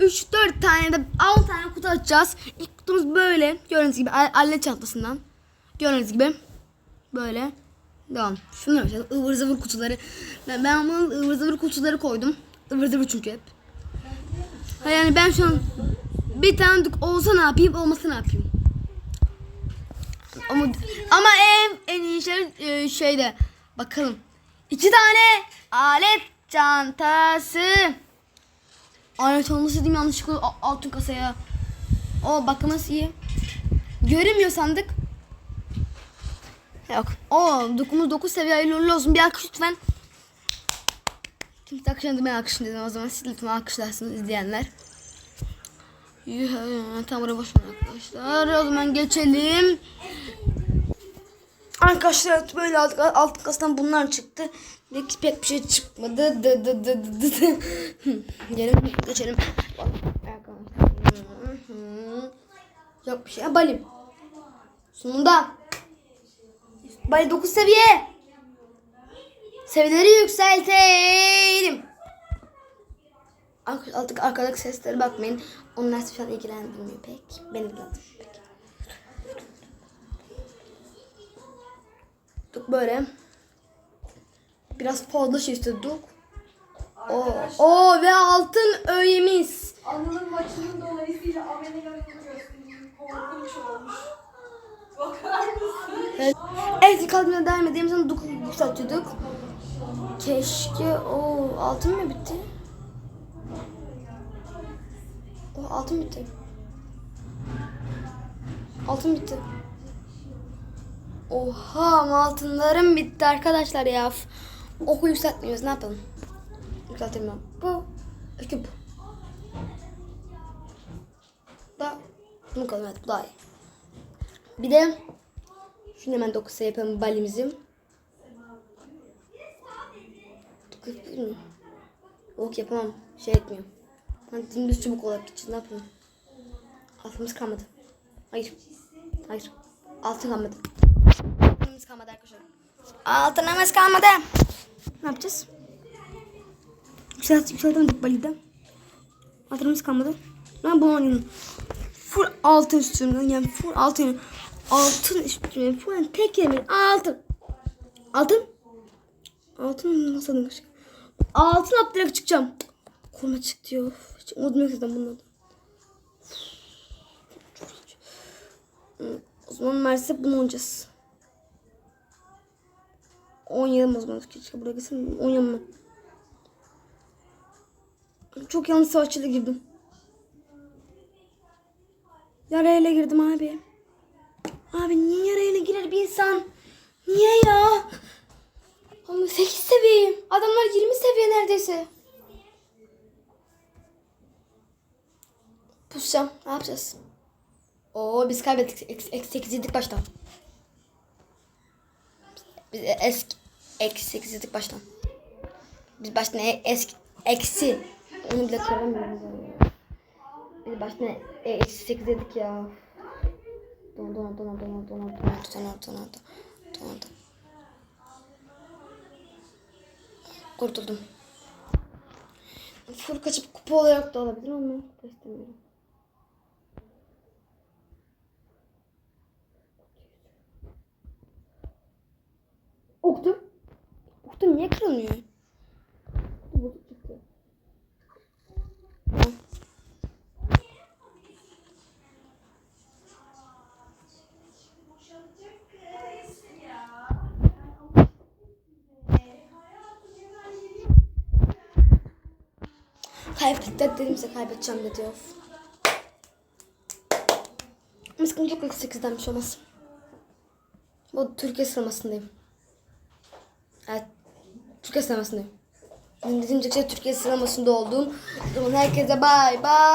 3-4 tane de 6 tane kutu açacağız. İlk kutumuz böyle. Gördüğünüz gibi al- alet çantasından. Gördüğünüz gibi. Böyle. Devam. Şunu yapacağız. ıvır zıvır kutuları. Ben, ben bunu ıvır zıvır kutuları koydum. ıvır zıvır çünkü hep. Ha yani ben şu an bir tane olsa ne yapayım olmasa ne yapayım. Ama, ama en, en iyi şey e, şeyde. Bakalım. İki tane alet çantası. Alet olması diyeyim yanlışlıkla altın kasaya. O bakımız iyi. Görünmüyor sandık. Yok. O dokumuz 9 seviye hayırlı uğurlu olsun. Bir alkış lütfen. Kimse alkışladı ben alkışladım dedim o zaman siz lütfen alkışlarsınız izleyenler. Yuh, Tamam oraya boş arkadaşlar. O zaman geçelim. Arkadaşlar böyle aldık. Alt kastan bunlar çıktı. Pek, pek bir şey çıkmadı. Dı dı dı dı dı Gelin geçelim. Yok bir şey. Balim. Sonunda. Bali 9 seviye. Seviyeleri yükseltelim. Ar- Artık arkadaki seslere bakmayın. Onlar an ilgilendirmiyor pek. Beni ilgilendirmiyor pek. Tuk böyle. Biraz fazla şey istedik. Oo, oo ve altın öğemiz. Anıl'ın maçının dolayısıyla Amerika'nın göstereyim. Korkunç olmuş. Bakar mısın? Evet, evet kalbine edelim. Sonra dokuz yükseltiyorduk. Keşke o altın mı bitti? O altın bitti. Altın bitti. Oha altınlarım bitti arkadaşlar ya. Oku yükseltmiyoruz ne yapalım? Yükseltemiyorum. Bu. Bu. Da. Bunu kalın evet bu daha iyi. Bir de şunu hemen dokusa yapalım balimizi. Yapayım? Yok yapamam. Şey etmiyor. Ben dümdüz çubuk olarak gideceğiz. Ne yapalım? Altımız kalmadı. Hayır. Hayır. Altın kalmadı. Altınımız kalmadı arkadaşlar. Altınımız kalmadı. Ne yapacağız? Yükselt, yükseltemedik balide. Altınımız kalmadı. Ben bunu oynayalım. Full altın istiyorum. Yani full altın. Altın istiyorum. Full tek yemin altın. Altın. Altın nasıl demek? Altın direkt çıkacağım. Koluma çık diyor. Hiç unutmuyor zaten bunları. O zaman Mersi bunu oynayacağız. Oynayalım o zaman. Keşke buraya gitsin. Oynayalım ben. Çok yanlış savaşçıyla girdim. Yarayla girdim abi. Abi niye yarayla girer bir insan? Niye ya? Ama 8 seviyeyim. Adamlar 20 seviye neredeyse. Pusacağım. Ne yapacağız? Oo biz kaybettik. Eksi 8 yedik baştan. Biz eski eksi 8 yedik baştan. Biz baştan e- eski eksi. Onu bile yani. Biz baştan e- eksi 8 yedik ya. Don don don don don don don don don don don Kurtuldum. Full kaçıp kupa olarak da alabilir ama kupa istemiyorum. Boktum. Boktum niye kırılmıyor? Bozuk çıktı. Kaybettik dedimse kaybedeceğim dedi of. Miskin çok yüksekizdenmiş olmaz. Bu Türkiye sıralamasındayım. Evet. Türkiye sıralamasındayım. Dediğim gibi Türkiye sıralamasında olduğum zaman herkese bay bay.